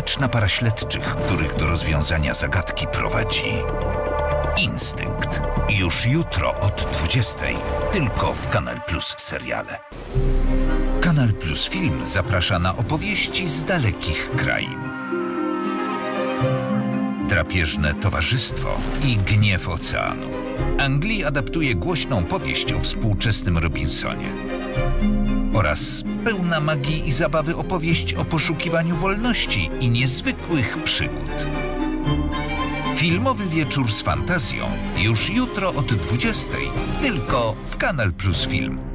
ekscentryczna para śledczych, których do rozwiązania zagadki prowadzi. Instynkt. Już jutro od 20.00. Tylko w Kanal Plus seriale. Kanal Plus Film zaprasza na opowieści z dalekich krain. Drapieżne towarzystwo i gniew oceanu. Anglii adaptuje głośną powieść o współczesnym Robinsonie. Oraz pełna magii i zabawy opowieść o poszukiwaniu wolności i niezwykłych przygód. Filmowy wieczór z fantazją już jutro od 20.00 tylko w Kanal Plus Film.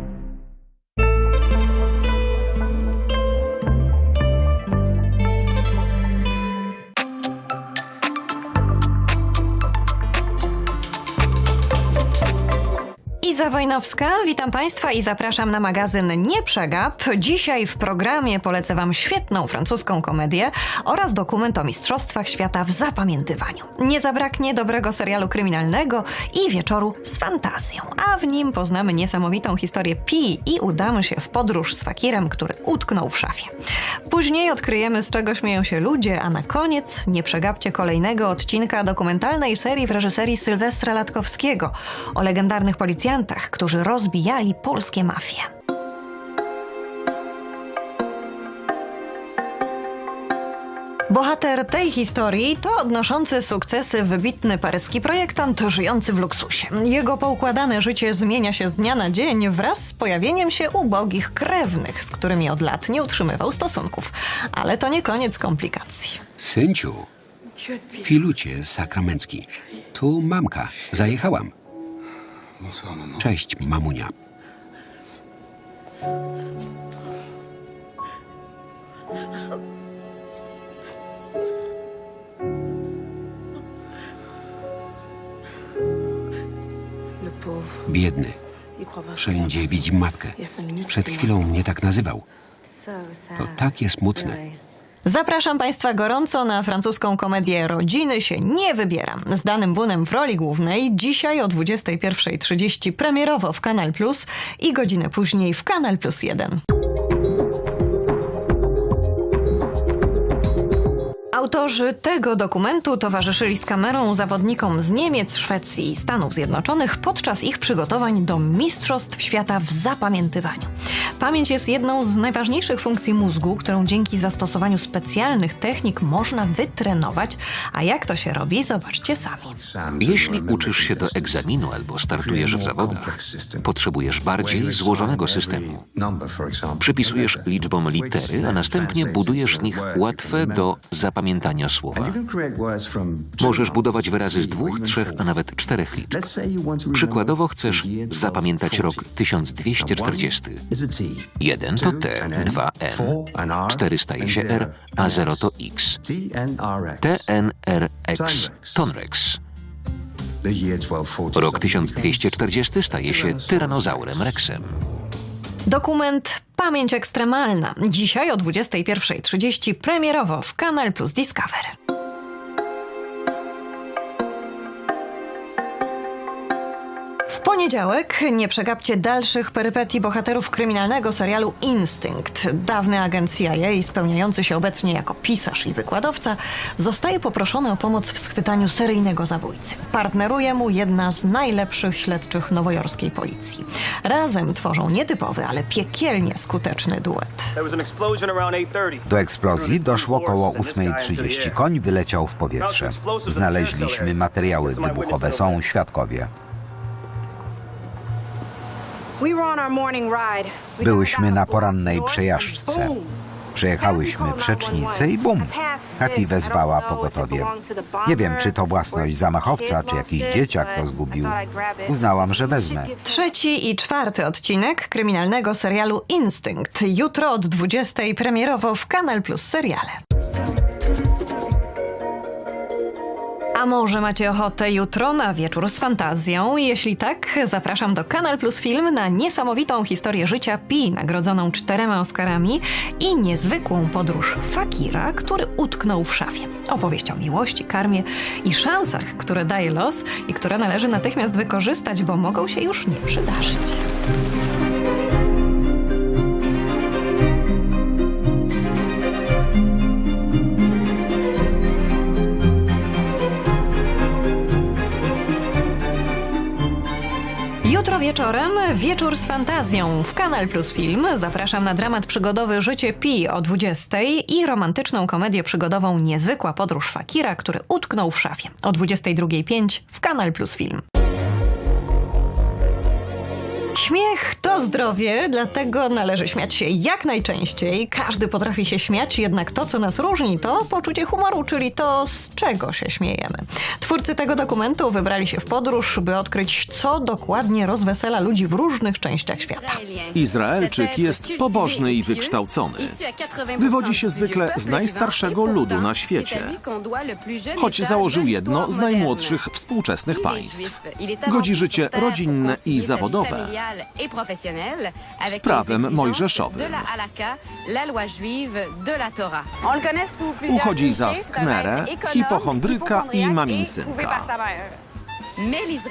Witam Państwa i zapraszam na magazyn Nie Przegap. Dzisiaj w programie polecę Wam świetną francuską komedię oraz dokument o Mistrzostwach Świata w zapamiętywaniu. Nie zabraknie dobrego serialu kryminalnego i wieczoru z fantazją, a w nim poznamy niesamowitą historię Pi i udamy się w podróż z fakirem, który utknął w szafie. Później odkryjemy, z czego śmieją się ludzie, a na koniec nie przegapcie kolejnego odcinka dokumentalnej serii w reżyserii Sylwestra Latkowskiego o legendarnych policjantach, którzy rozbijali polskie mafie. Bohater tej historii to odnoszący sukcesy wybitny paryski projektant żyjący w luksusie. Jego poukładane życie zmienia się z dnia na dzień wraz z pojawieniem się ubogich krewnych, z którymi od lat nie utrzymywał stosunków. Ale to nie koniec komplikacji. Synciu, Filucie Sakramencki. Tu mamka. Zajechałam. Cześć, mamunia. Le pauvre. Biedny. Wszędzie widzi matkę. Przed chwilą mnie tak nazywał. To takie smutne. Zapraszam Państwa gorąco na francuską komedię Rodziny się nie wybiera. Z danym Bunem w roli głównej dzisiaj o 21.30 premierowo w Kanal Plus i godzinę później w Kanal Plus 1. Autorzy tego dokumentu towarzyszyli z kamerą zawodnikom z Niemiec, Szwecji i Stanów Zjednoczonych podczas ich przygotowań do Mistrzostw Świata w zapamiętywaniu. Pamięć jest jedną z najważniejszych funkcji mózgu, którą dzięki zastosowaniu specjalnych technik można wytrenować. A jak to się robi, zobaczcie sami. Jeśli uczysz się do egzaminu albo startujesz w zawodach, potrzebujesz bardziej złożonego systemu. Przypisujesz liczbom litery, a następnie budujesz z nich łatwe do zapamiętania słowa. Możesz budować wyrazy z dwóch, trzech, a nawet czterech liczb. Przykładowo chcesz zapamiętać rok 1240. 1 to T, 2 N, 4 staje się R, a 0 to X. TNRX, Tonrex. Rok 1240 staje się tyranozaurem Rexem. Dokument Pamięć Ekstremalna. Dzisiaj o 21.30 premierowo w Kanal Plus Discover. W poniedziałek nie przegapcie dalszych perypetii bohaterów kryminalnego serialu Instynkt. Dawny agent CIA, spełniający się obecnie jako pisarz i wykładowca, zostaje poproszony o pomoc w schwytaniu seryjnego zabójcy. Partneruje mu jedna z najlepszych śledczych nowojorskiej policji. Razem tworzą nietypowy, ale piekielnie skuteczny duet. There was an explosion around 8:30. Do eksplozji doszło około 8.30. Koń wyleciał w powietrze. Znaleźliśmy materiały wybuchowe, są świadkowie. Byłyśmy na porannej przejażdżce. Przejechałyśmy przecznicę i bum! Katy wezwała pogotowie. Nie wiem, czy to własność zamachowca, czy jakiś dzieciak to zgubił. Uznałam, że wezmę. Trzeci i czwarty odcinek kryminalnego serialu Instynkt. Jutro od 20 premierowo w Kanal Plus Seriale. Może macie ochotę jutro na wieczór z fantazją? Jeśli tak, zapraszam do Kanal Plus Film na niesamowitą historię życia Pi, nagrodzoną czterema Oscarami i niezwykłą podróż Fakira, który utknął w szafie. Opowieść o miłości, karmie i szansach, które daje los i które należy natychmiast wykorzystać, bo mogą się już nie przydarzyć. Wieczorem wieczór z fantazją w Kanal Plus Film. Zapraszam na dramat przygodowy Życie Pi o 20 i romantyczną komedię przygodową Niezwykła podróż Fakira, który utknął w szafie o 22.05 w Kanal Plus Film. Śmiech to zdrowie, dlatego należy śmiać się jak najczęściej. Każdy potrafi się śmiać, jednak to, co nas różni, to poczucie humoru, czyli to, z czego się śmiejemy. Twórcy tego dokumentu wybrali się w podróż, by odkryć, co dokładnie rozwesela ludzi w różnych częściach świata. Izraelczyk jest pobożny i wykształcony. Wywodzi się zwykle z najstarszego ludu na świecie, choć założył jedno z najmłodszych współczesnych państw. Godzi życie rodzinne i zawodowe z prawem mojżeszowym. Uchodzi za sknerę, hipochondryka i maminsynka.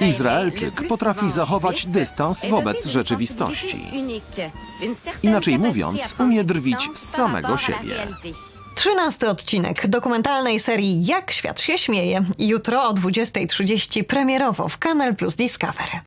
Izraelczyk potrafi zachować dystans wobec rzeczywistości. Inaczej mówiąc, umie drwić z samego siebie. Trzynasty odcinek dokumentalnej serii Jak świat się śmieje. Jutro o 20.30 premierowo w Kanal Plus Discovery.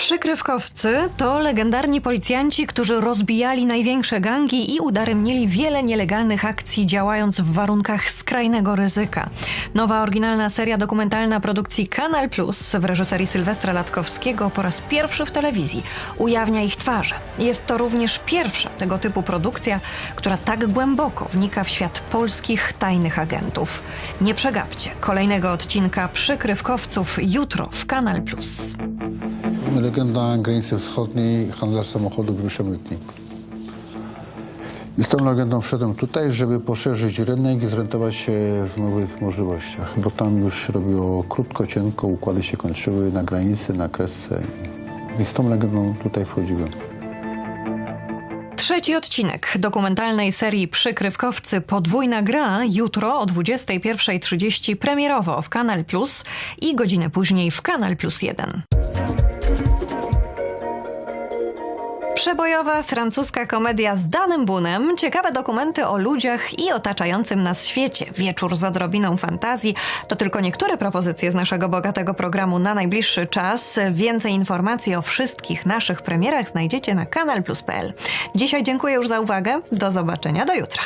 Przykrywkowcy to legendarni policjanci, którzy rozbijali największe gangi i udaremnili wiele nielegalnych akcji, działając w warunkach skrajnego ryzyka. Nowa oryginalna seria dokumentalna produkcji Kanal Plus w reżyserii Sylwestra Latkowskiego po raz pierwszy w telewizji ujawnia ich twarze. Jest to również pierwsza tego typu produkcja, która tak głęboko wnika w świat polskich tajnych agentów. Nie przegapcie kolejnego odcinka Przykrywkowców jutro w Kanal Plus. Legenda granicy wschodniej, handlarz samochodów i przemytnik. I z tą legendą wszedłem tutaj, żeby poszerzyć rynek i zorientować się w nowych możliwościach, bo tam już robiło krótko, cienko, układy się kończyły na granicy, na kresce. I z tą legendą tutaj wchodziłem. Trzeci odcinek dokumentalnej serii Przykrywkowcy Podwójna gra jutro o 21.30 premierowo w Kanal Plus i godzinę później w Kanal Plus 1. Przebojowa francuska komedia z Danem Bunem, ciekawe dokumenty o ludziach i otaczającym nas świecie, wieczór z odrobiną fantazji to tylko niektóre propozycje z naszego bogatego programu na najbliższy czas. Więcej informacji o wszystkich naszych premierach znajdziecie na kanalplus.pl. Dzisiaj dziękuję już za uwagę. Do zobaczenia do jutra.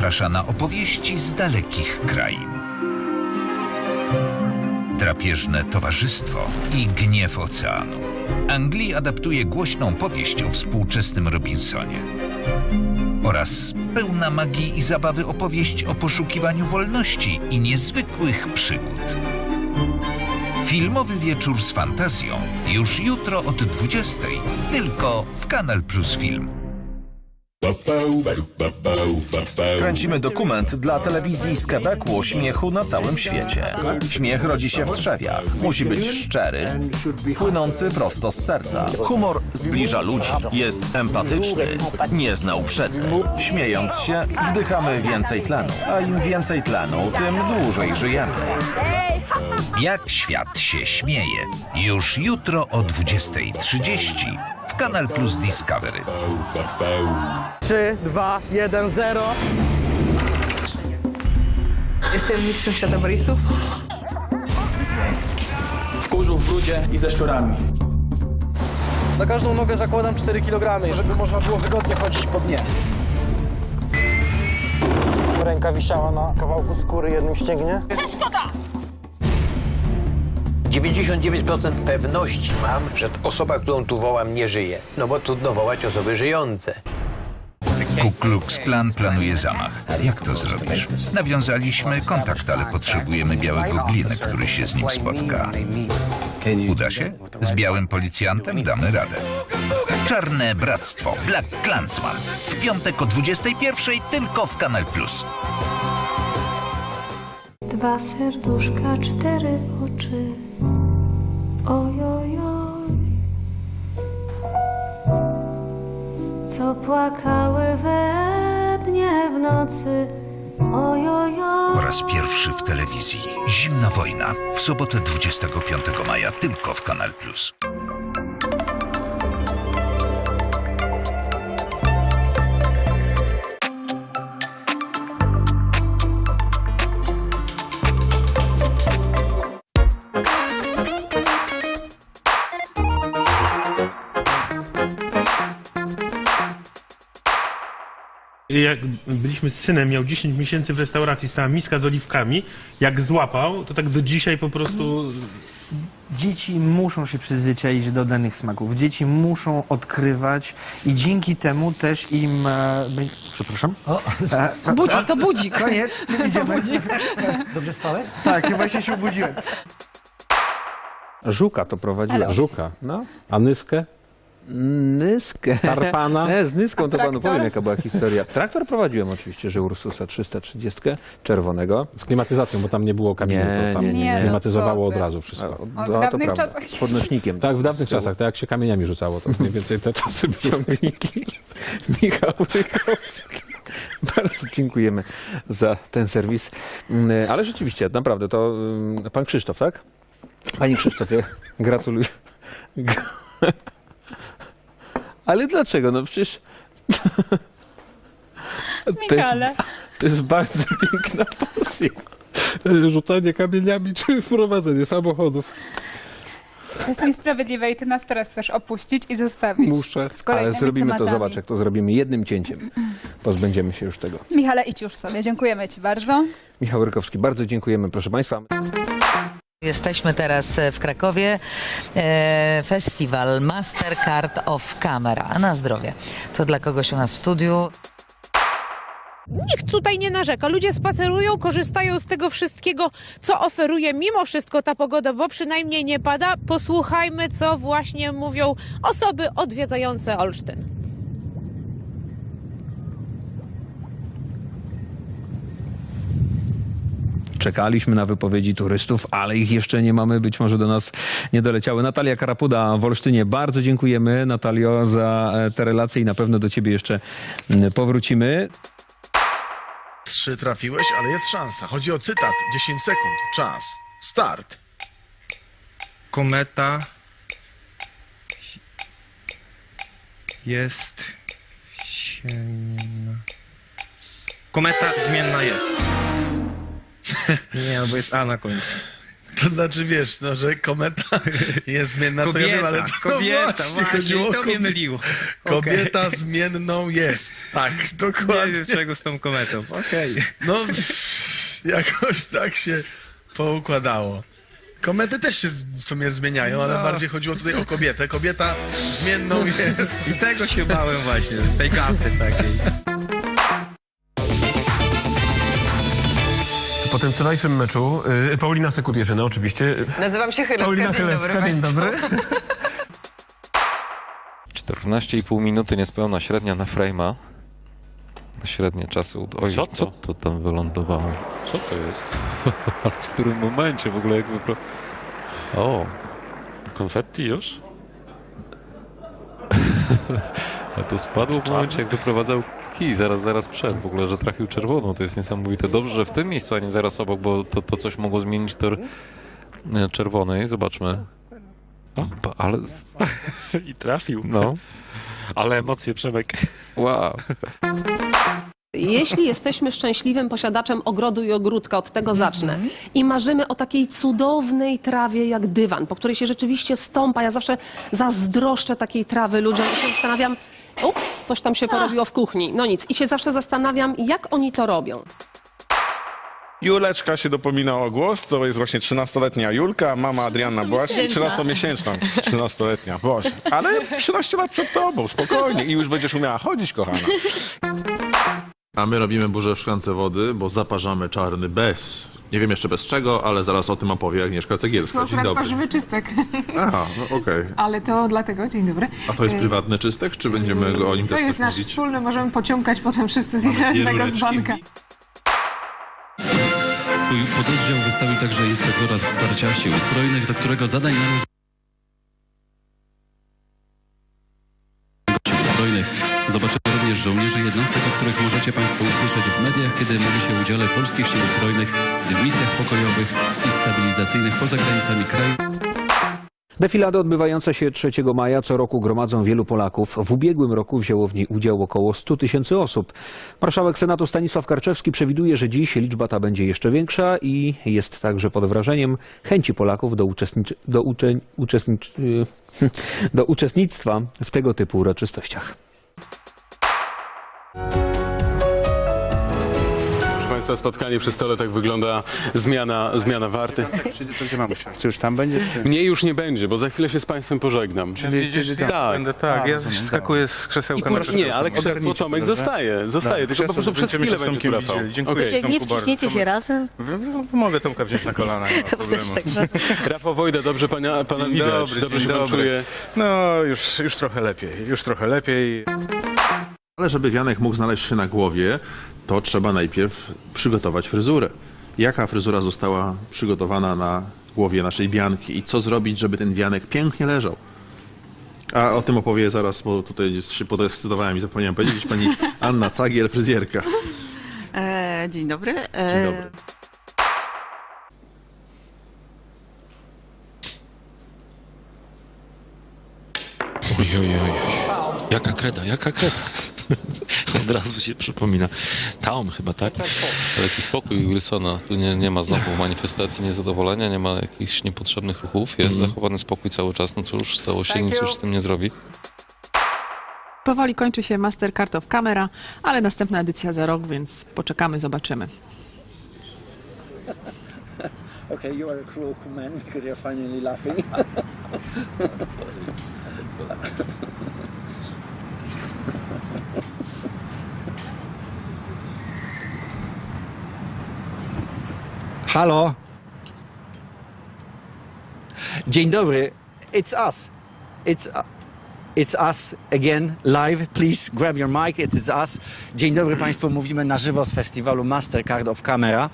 Zaprasza na opowieści z dalekich krain. Drapieżne towarzystwo i gniew oceanu. Angli adaptuje głośną powieść o współczesnym Robinsonie. Oraz pełna magii i zabawy opowieść o poszukiwaniu wolności i niezwykłych przygód. Filmowy wieczór z fantazją już jutro od 20.00 tylko w Kanal Plus Film. Kręcimy dokument dla telewizji z Quebecu o śmiechu na całym świecie. Śmiech rodzi się w trzewiach. Musi być szczery, płynący prosto z serca. Humor zbliża ludzi, jest empatyczny, nie zna uprzedzeń. Śmiejąc się, wdychamy więcej tlenu, a im więcej tlenu, tym dłużej żyjemy. Jak świat się śmieje. Już jutro o 20.30 w Kanal Plus Discovery. 3, 2, 1, 0. Jestem mistrzem świata baristów. W kurzu, w brudzie i ze szczurami. Na każdą nogę zakładam 4 kg, żeby można było wygodnie chodzić po dnie. Ręka wisiała na kawałku skóry jednym ścięgnie. 99% pewności mam, że osoba, którą tu wołam, nie żyje. No bo trudno wołać osoby żyjące. Ku Klux Klan planuje zamach. Jak to zrobisz? Nawiązaliśmy kontakt, ale potrzebujemy białego gliny, który się z nim spotka. Uda się? Z białym policjantem damy radę. Czarne Bractwo Black Clansman. W piątek o 21.00 tylko w Kanal Plus. Dwa serduszka, cztery oczy. Płakały we dnie w nocy. Oj, oj, oj. Po raz pierwszy w telewizji. Zimna wojna. W sobotę 25 maja tylko w Kanal Plus. Jak byliśmy z synem, miał 10 miesięcy w restauracji, stała miska z oliwkami. Jak złapał, to tak do dzisiaj po prostu Dzieci muszą się przyzwyczaić do danych smaków. Dzieci muszą odkrywać i dzięki temu też im... E, przepraszam? E, To budzik, to budzik. Koniec, idziemy. Dobrze spałeś? Tak, właśnie się obudziłem. Żuka to prowadziła. Żuka. No. A Nyskę? Tarpana? Nie, z Nyską to panu traktor? powiem, jaka była historia. Traktor prowadziłem oczywiście, że Ursusa 330 czerwonego. Z klimatyzacją, bo tam nie było kabiny, Nie, to tam nie, nie. klimatyzowało Nie, no od razu A, wszystko. O, w no, to dawnych prawda. czasach. Z podnośnikiem. Tak, w dawnych czasach, tak jak się kamieniami rzucało, to mniej więcej te czasy były. ciągniki. Michał Rykowski. Bardzo dziękujemy za ten serwis. Mm, Ale rzeczywiście, naprawdę, to mm, pan Krzysztof, tak? Panie Krzysztofie, gratuluję. Ale dlaczego? No przecież... To jest, Michale. to jest bardzo piękna pasja. Rzucanie kamieniami czy wprowadzenie samochodów. To jest niesprawiedliwe i ty nas teraz chcesz opuścić i zostawić. Muszę. Z kolejnymi Ale zrobimy to, tematami. zobacz, jak to zrobimy jednym cięciem. Pozbędziemy się już tego. Michale, idź już sobie. Dziękujemy ci bardzo. Michał Rykowski, bardzo dziękujemy, proszę Państwa. Jesteśmy teraz e, w Krakowie. E, festiwal Mastercard of Camera. Na zdrowie. To dla kogoś u nas w studiu. Nikt tutaj nie narzeka. Ludzie spacerują, korzystają z tego wszystkiego, co oferuje mimo wszystko ta pogoda, bo przynajmniej nie pada. Posłuchajmy, co właśnie mówią osoby odwiedzające Olsztyn. Czekaliśmy na wypowiedzi turystów, ale ich jeszcze nie mamy. Być może do nas nie doleciały. Natalia Karapuda w Olsztynie. Bardzo dziękujemy, Natalio, za e, te relacje i na pewno do ciebie jeszcze mm, powrócimy. Trzy trafiłeś, ale jest szansa. Chodzi o cytat. 10 sekund. Czas. Start. Kometa jest ciemna. Kometa zmienna jest. Nie, bo jest A na końcu. To znaczy, wiesz, no, że kometa jest zmienna, to ja wiem, ale to kobieta, no właśnie, chodziło o kobietę. myliło. Kobieta zmienną jest. Tak, dokładnie. czego z tą kometą. Okej. No, jakoś tak się poukładało. Komety też się w sumie zmieniają, ale No. bardziej chodziło tutaj o kobietę. Kobieta zmienną jest. I tego się bałem właśnie, tej gafy takiej. Po tym wczorajszym meczu y, Paulina Sekut-Jerzyna oczywiście. Nazywam się Paulina Chylewska, dzień dobry. 14,5 minuty niespełna średnia na frame'a. Średnia czasu. Oj, co, co to tam wylądowało? Co to jest? w którym momencie w ogóle jak wypro... O, konfetti już? A to spadło w momencie jak wyprowadzał kij, zaraz, zaraz przed w ogóle, że trafił czerwoną. To jest niesamowite. Dobrze, że w tym miejscu, a nie zaraz obok, bo to, to coś mogło zmienić tor e, czerwonej. Zobaczmy. Ba- Ale... I trafił. No. Ale emocje, Przemek. Wow. Jeśli jesteśmy szczęśliwym posiadaczem ogrodu i ogródka, od tego zacznę, i marzymy o takiej cudownej trawie jak dywan, po której się rzeczywiście stąpa, ja zawsze zazdroszczę takiej trawy ludziom i się zastanawiam, ups, coś tam się porobiło w kuchni. No nic. I się zawsze zastanawiam, jak oni to robią. Juleczka się dopomina o głos, to jest właśnie 13-letnia Julka, mama Adrianna była 13-miesięczna. 13-letnia, Boże. Ale 13 lat przed tobą, spokojnie i już będziesz umiała chodzić, kochana. A my robimy burzę w szklance wody, bo zaparzamy czarny bez Nie wiem jeszcze bez czego, ale zaraz o tym opowie Agnieszka Cegielska. Dzień dobry. warzywy czystek. Aha, no okej. Ale to dlatego, dzień dobry. A to jest E, prywatny czystek, czy będziemy go o nim To też jest coś nasz mówić? wspólny, możemy pociągać potem wszyscy z jednego z rureczki. banka. Swój pododdział wystawił także Inspektorat Wsparcia Sił Zbrojnych, do którego zadań należy również żołnierzy jednostek, o których możecie Państwo usłyszeć w mediach, kiedy mówi się o udziale polskich sił zbrojnych w misjach pokojowych i stabilizacyjnych poza granicami kraju. Defilady odbywające się 3 maja co roku gromadzą wielu Polaków. W ubiegłym roku wzięło w niej udział około 100 tysięcy osób. Marszałek Senatu Stanisław Karczewski przewiduje, że dziś liczba ta będzie jeszcze większa i jest także pod wrażeniem chęci Polaków do, do, uczestnicz- do uczestnictwa w tego typu uroczystościach. Proszę Państwa, spotkanie przy stole tak wygląda zmiana, zmiana warty. To gdzie mam Czy już tam będzie? Mnie już nie będzie, bo za chwilę się z Państwem pożegnam. Czyli- czyli tam. tak. Będę tak, ja rozumiem, skakuję tak. z krzesełka na. Nie, ale krzesło Ogarnijcie Tomek to, dobrze? zostaje, zostaje, Tak, tylko po prostu przez będziemy chwilę się z będzie Tomkiem tu widzieli. Dziękuję. Okej. Tomku, bardzo. wciśniecie się razem? Mogę Tomka wziąć na kolana, nie ma problemu. Rafał Wojda, dobrze pana, pana Dzień widać, dobry, dobrze dzień się pan dobry. czuje. No, już, już trochę lepiej, już trochę lepiej. Ale żeby wianek mógł znaleźć się na głowie, to trzeba najpierw przygotować fryzurę. Jaka fryzura została przygotowana na głowie naszej wianki i co zrobić, żeby ten wianek pięknie leżał? A o tym opowie zaraz, bo tutaj się podekscytowałem i zapomniałem powiedzieć, pani Anna Cagiel, fryzjerka. E, dzień dobry. Dzień E, dobry. Oj, oj, oj. Jaka kreda, jaka kreda. Od razu się przypomina. Taom chyba, tak? Taki spokój Wilsona. Tu nie, nie ma znowu manifestacji niezadowolenia, nie ma jakichś niepotrzebnych ruchów. Jest Mhm. zachowany spokój cały czas. No cóż, stało się, Thank nic you. już z tym nie zrobi. Powoli kończy się Mastercard of Camera, ale następna edycja za rok, więc poczekamy, zobaczymy. Okay, you are a cruel man because you're finally laughing. Halo? Dzień dobry. It's us. It's, uh, it's us again, live. Please grab your mic. It's us. Dzień dobry Państwu. Mówimy na żywo z festiwalu Mastercard of Camera.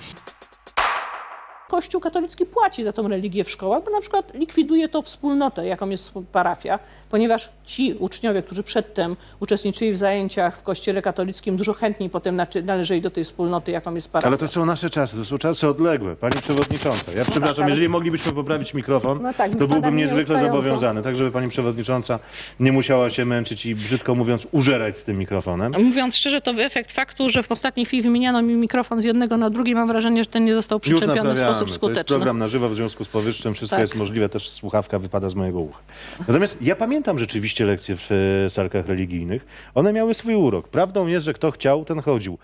Kościół katolicki płaci za tą religię w szkołach, bo na przykład likwiduje to wspólnotę, jaką jest parafia, ponieważ ci uczniowie, którzy przedtem uczestniczyli w zajęciach w kościele katolickim, dużo chętniej potem należeli do tej wspólnoty, jaką jest parafia. Ale to są nasze czasy, to są czasy odległe. Pani Przewodnicząca, ja przepraszam, tak, ale- jeżeli moglibyśmy poprawić mikrofon, No tak, to byłbym niezwykle zobowiązany, tak żeby Pani Przewodnicząca nie musiała się męczyć i brzydko mówiąc użerać z tym mikrofonem. Mówiąc szczerze, to efekt faktu, że w ostatniej chwili wymieniano mi mikrofon z jednego na drugi. Mam wrażenie, że ten nie został przyczepiony w naprawiamy. Sposób To jest skuteczny. program na żywo, w związku z powyższym wszystko Tak. jest możliwe, też słuchawka wypada z mojego ucha. Natomiast ja pamiętam rzeczywiście lekcje w e, salkach religijnych. One miały swój urok. Prawdą jest, że kto chciał, ten chodził.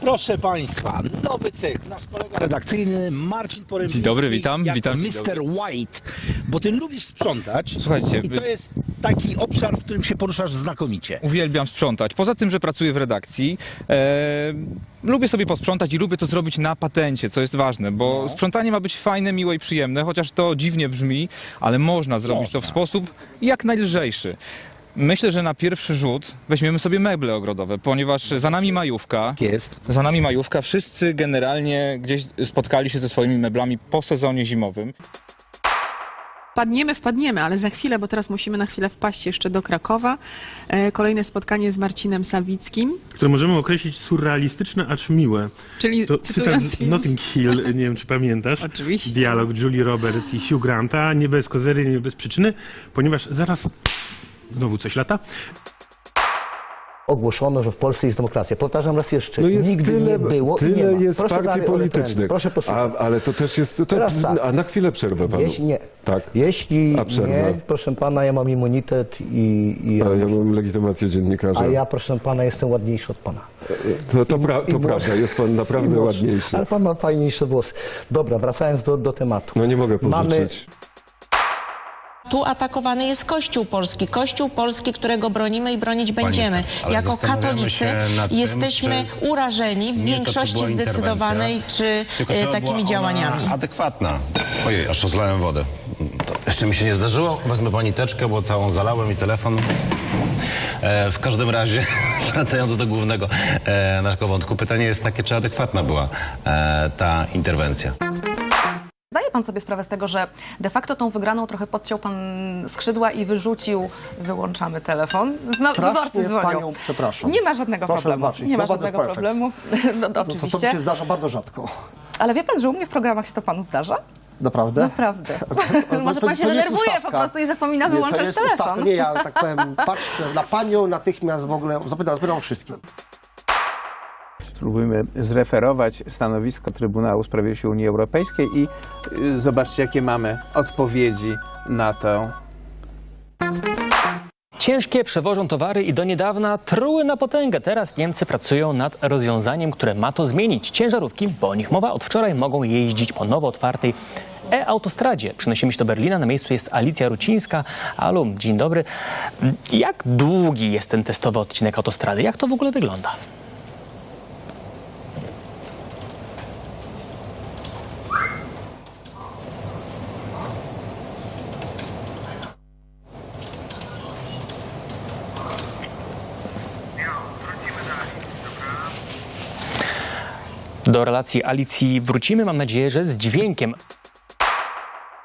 Proszę Państwa, nowy cykl, nasz kolega redakcyjny Marcin Porębnicki. Dzień dobry, witam, jako witam, Mr. White, bo Ty lubisz sprzątać Słuchajcie, i to jest taki obszar, w którym się poruszasz znakomicie. Uwielbiam sprzątać. Poza tym, że pracuję w redakcji, e, lubię sobie posprzątać i lubię to zrobić na patencie, co jest ważne, bo No. sprzątanie ma być fajne, miłe i przyjemne, chociaż to dziwnie brzmi, ale można zrobić to w sposób jak najlżejszy. Myślę, że na pierwszy rzut weźmiemy sobie meble ogrodowe, ponieważ za nami majówka. Jest. Za nami majówka. Wszyscy generalnie gdzieś spotkali się ze swoimi meblami po sezonie zimowym. Wpadniemy, wpadniemy, ale za chwilę, bo teraz musimy na chwilę wpaść jeszcze do Krakowa. E, Kolejne spotkanie z Marcinem Sawickim. które możemy określić surrealistyczne, acz miłe. Czyli to cytat cytując z film. Notting Hill, nie wiem czy pamiętasz. Oczywiście. Dialog Julie Roberts i Hugh Granta, nie bez kozery, nie bez przyczyny, ponieważ zaraz znowu coś lata. ogłoszono, że w Polsce jest demokracja. Powtarzam raz jeszcze, No jest nigdy tyle, nie było tyle i nie ma. jest Proszę partii politycznych. Proszę posłuchać. A, ale to też jest... To, Teraz tak. A na chwilę przerwę panu. Jeśli nie, Tak. jeśli nie, proszę pana, ja mam immunitet i, i A ja mam legitymację dziennikarza. a ja, proszę pana, jestem ładniejszy od pana. To, to, pra, to prawda, jest pan naprawdę ładniejszy. Ale pan ma fajniejsze włosy. Dobra, wracając do, do tematu. No nie mogę Mamy pożyczyć. Tu atakowany jest Kościół Polski. Kościół Polski, którego bronimy i bronić będziemy. Jako katolicy tym, jesteśmy urażeni w większości zdecydowanej czy e, takimi działaniami. adekwatna. Ojej, aż rozlałem wodę. To jeszcze mi się nie zdarzyło. Wezmę pani teczkę, bo całą zalałem i telefon. E, w każdym razie, wracając do głównego e, naszego wątku, pytanie jest takie, czy adekwatna była e, ta interwencja. Pan sobie sprawę z tego, że de facto tą wygraną trochę podciął pan skrzydła i wyrzucił, wyłączamy telefon. Znowu Strasznie wyborcy dzwonią. panią przepraszam. Nie ma żadnego Proszę problemu. wybaczyć, Nie ma żadnego perfect. problemu. No, no, To, to mi oczywiście. się zdarza bardzo rzadko. Ale wie pan, że u mnie w programach się to panu zdarza? Naprawdę? Naprawdę. to- Może to- pan się to jest denerwuje ustawka. po prostu i zapomina Nie, to wyłączać jest telefon. ustawka. Nie, ja tak powiem, patrzę na panią natychmiast w ogóle, zapytam, zapytam o wszystkim. Spróbujmy zreferować stanowisko Trybunału Sprawiedliwości Unii Europejskiej i y, zobaczcie, jakie mamy odpowiedzi na to. Ciężkie przewożą towary i do niedawna truły na potęgę. Teraz Niemcy pracują nad rozwiązaniem, które ma to zmienić. Ciężarówki, bo o nich mowa, od wczoraj mogą jeździć po nowo otwartej e-autostradzie. Przenosimy się do Berlina. Na miejscu jest Alicja Rucińska. Alu, dzień dobry. Jak długi jest ten testowy odcinek autostrady? Jak to w ogóle wygląda? Do relacji Alicji wrócimy, mam nadzieję, że z dźwiękiem.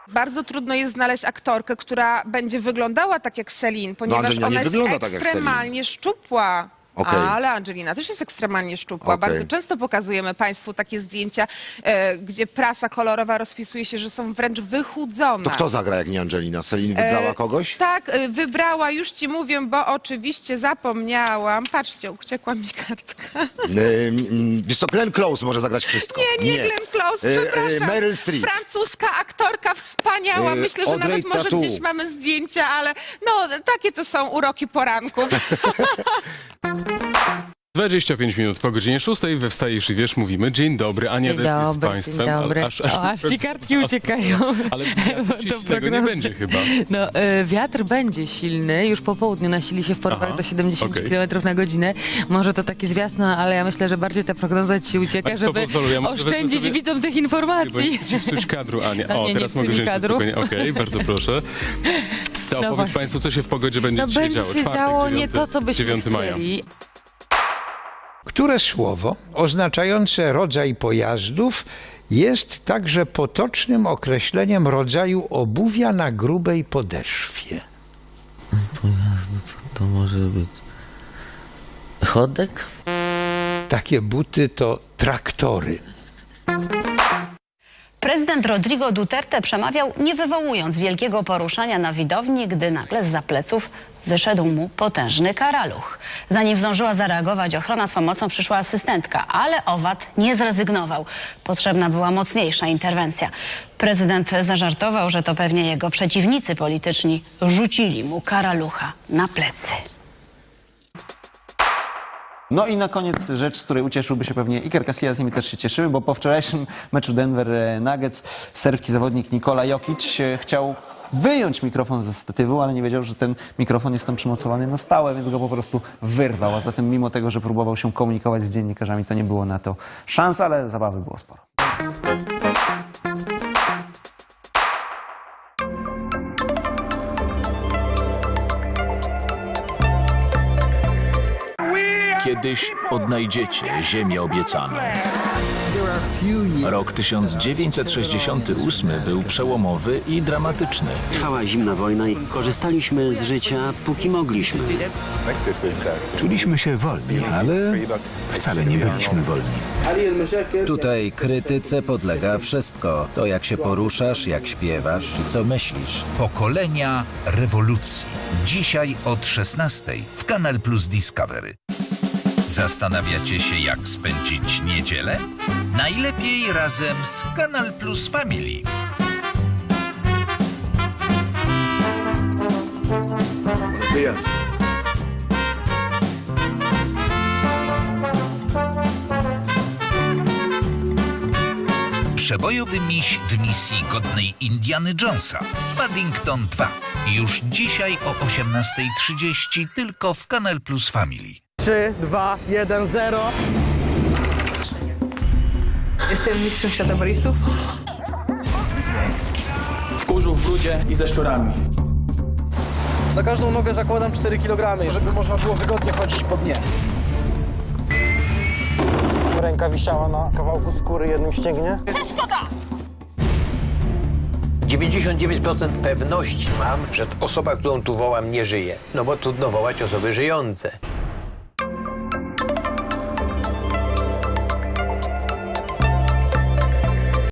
Bardzo trudno jest znaleźć aktorkę, która będzie wyglądała tak jak Celine, ponieważ Angelina ona nie jest wygląda tak jak ekstremalnie szczupła. Okej. Ale Angelina też jest ekstremalnie szczupła. Okej. Bardzo często pokazujemy Państwu takie zdjęcia, e, gdzie prasa kolorowa rozpisuje się, że są wręcz wychudzone. To kto zagra jak nie Angelina? Wybrała E, kogoś? Tak, e, wybrała, już ci mówię, bo oczywiście zapomniałam. Patrzcie, uciekła mi kartka. Mm, Wiesz co, Glenn Close może zagrać wszystko. Nie, nie, Glenn Close, przepraszam. Meryl Streep. Francuska aktorka wspaniała. Myślę, że Audrey nawet może Tautou. gdzieś mamy zdjęcia, ale no takie to są uroki poranków. 25 minut po godzinie 6 we Wstajesz i Wiesz mówimy Dzień dobry, Ania Dzień Dec jest z dobry, Państwem. dzień dobry. A- Aż, O, aż ci kartki uciekają. Ale to silnego nie będzie chyba. No, e, wiatr będzie silny, już po południu nasili się w porwach Aha, do 70 okej. km na godzinę. Może to taki zwiastun, ale ja myślę, że bardziej ta prognoza ci ucieka, żeby ja oszczędzić sobie- widzom tych informacji. nie ci psuć kadru, Ania. No O, nie, nie teraz mogę psuj mi wziąć kadru. Okej, bardzo proszę. No opowiedz właśnie. Państwu, co się w pogodzie będzie No dzisiaj będzie działo. się Czwartek, działo nie 9, to, co byśmy 9 maja. chcieli. Które słowo oznaczające rodzaj pojazdów jest także potocznym określeniem rodzaju obuwia na grubej podeszwie? To może być chodek? Takie buty to traktory. Prezydent Rodrigo Duterte przemawiał nie wywołując wielkiego poruszania na widowni, gdy nagle z pleców wyszedł mu potężny karaluch. Zanim zdążyła zareagować ochrona, z pomocą przyszła asystentka, ale owad nie zrezygnował. Potrzebna była mocniejsza interwencja. Prezydent zażartował, że to pewnie jego przeciwnicy polityczni rzucili mu karalucha na plecy. No i na koniec rzecz, z której ucieszyłby się pewnie Iker Casillas i my też się cieszymy, bo po wczorajszym meczu Denver Nuggets serbski zawodnik Nikola Jokic e, chciał wyjąć mikrofon ze statywu, ale nie wiedział, że ten mikrofon jest tam przymocowany na stałe, więc go po prostu wyrwał. A zatem mimo tego, że próbował się komunikować z dziennikarzami, to nie było na to szans, ale zabawy było sporo. Kiedyś odnajdziecie ziemię obiecaną. Rok 1968 był przełomowy i dramatyczny. Trwała zimna wojna i korzystaliśmy z życia, póki mogliśmy. Czuliśmy się wolni, ale wcale nie byliśmy wolni. Tutaj krytyce podlega wszystko. To jak się poruszasz, jak śpiewasz i co myślisz. Pokolenia rewolucji. Dzisiaj od 16 w Kanal Plus Discovery. Zastanawiacie się, jak spędzić niedzielę? Najlepiej razem z Kanal Plus Family. Przebojowy miś w misji godnej Indiany Jonesa. Paddington 2. Już dzisiaj o 18.30 tylko w Kanal Plus Family. 3, 2, 1, 0. Jestem mistrzem świata baristów. W kurzu, w brudzie i ze szczurami. Na każdą nogę zakładam 4 kg, żeby można było wygodnie chodzić po dnie. Ręka wisiała na kawałku skóry jednym ścięgnie. 99% pewności mam, że osoba, którą tu wołam, nie żyje. No bo trudno wołać osoby żyjące.